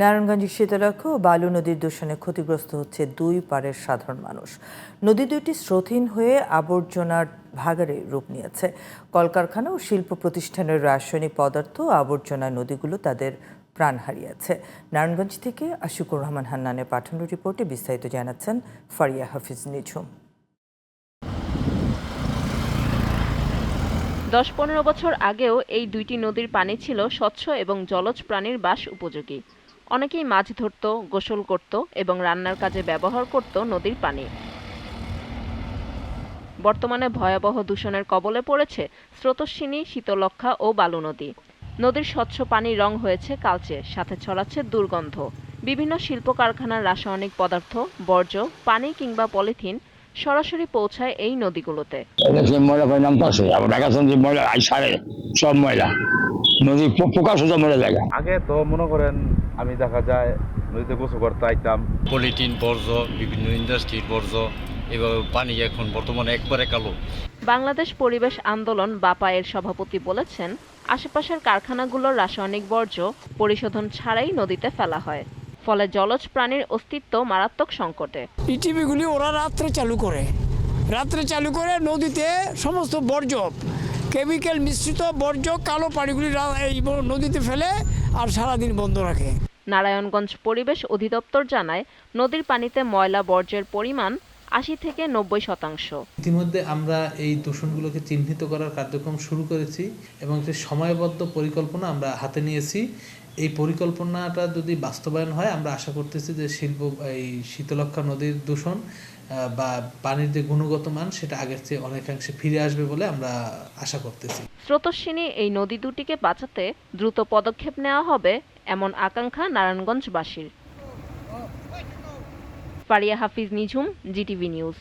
নারায়ণগঞ্জ শীতলক্ষ ও বালু নদীর দূষণে ক্ষতিগ্রস্ত হচ্ছে দুই পাড়ের সাধারণ মানুষ। নদী দুইটি স্রোতহীন হয়ে আবর্জনার ভাগারে রূপ নিয়েছে। কলকারখানা ও শিল্প প্রতিষ্ঠানের রাসায়নিক পদার্থ ও আবর্জনায় নদীগুলো তাদের প্রাণ হারিয়েছে। নারায়ণগঞ্জ থেকে আশিকুর রহমান হান্নানের পাঠানো রিপোর্টে বিস্তারিত জানাচ্ছেন ফারিয়া হাফিজ নিঝুম। দশ পনেরো বছর আগেও এই দুইটি নদীর পানি ছিল স্বচ্ছ এবং জলজ প্রাণীর বাস উপযোগী। অনেকেই মাছ ধরত, গোসল করত এবং রান্নার কাজে ব্যবহার করত নদীর পানি। বর্তমানে ভয়াবহ দূষণের কবলে পড়েছে স্রোতস্বিনী শীতলক্ষা ও বালু নদী। নদীর স্বচ্ছ পানির রং হয়েছে কালচে, সাথে ছড়াচ্ছে দুর্গন্ধ। বিভিন্ন শিল্প কারখানার রাসায়নিক পদার্থ, বর্জ্য, পানি কিংবা পলিথিন সরাসরি পৌঁছায় এই নদীগুলোতে। ময়লা সব ময়লা। নদী পো- পোকা সোজা মরে আগে তো মনে করেন আমি দেখা যায় নদীতে গোসল করতে আইতাম। পলিথিন বর্জ্য বিভিন্ন ইন্ডাস্ট্রির বর্জ্য এভাবে পানি এখন বর্তমানে একবারে কালো। বাংলাদেশ পরিবেশ আন্দোলন বাপায়ের সভাপতি বলেছেন আশেপাশের কারখানাগুলোর রাসায়নিক বর্জ্য পরিশোধন ছাড়াই নদীতে ফেলা হয় ফলে জলজ প্রাণীর অস্তিত্ব মারাত্মক সংকটে। ইটিভিগুলি ওরা রাত্রে চালু করে। রাত্রে চালু করে নদীতে সমস্ত বর্জ্য কেমিক্যাল মিশ্রিত বর্জ্য কালো পানিগুলি এই নদীতে ফেলে আর সারাদিন বন্ধ রাখে। নারায়ণগঞ্জ পরিবেশ অধিদপ্তর জানায়, নদীর পানিতে ময়লা বর্জ্যের পরিমাণ আশি থেকে নব্বই শতাংশ। ইতিমধ্যে আমরা এই দূষণগুলোকে চিহ্নিত করার কার্যক্রম শুরু করেছি এবং একটি সময়বদ্ধ পরিকল্পনা আমরা হাতে নিয়েছি এই পরিকল্পনাটা যদি বাস্তবায়ন হয় আমরা আশা করতেছি যে শিল্প এই শীতলক্ষা নদীর দূষণ বা পানির যে গুণগত মান সেটা আগের চেয়ে অনেকাংশে ফিরে আসবে বলে আমরা আশা করতেছি। স্রোতস্বিনী এই নদী দুটিকে বাঁচাতে দ্রুত পদক্ষেপ নেওয়া হবে এমন আকাঙ্ক্ষা নারায়ণগঞ্জবাসীর। Faria Hafiz Nijhum GTV news.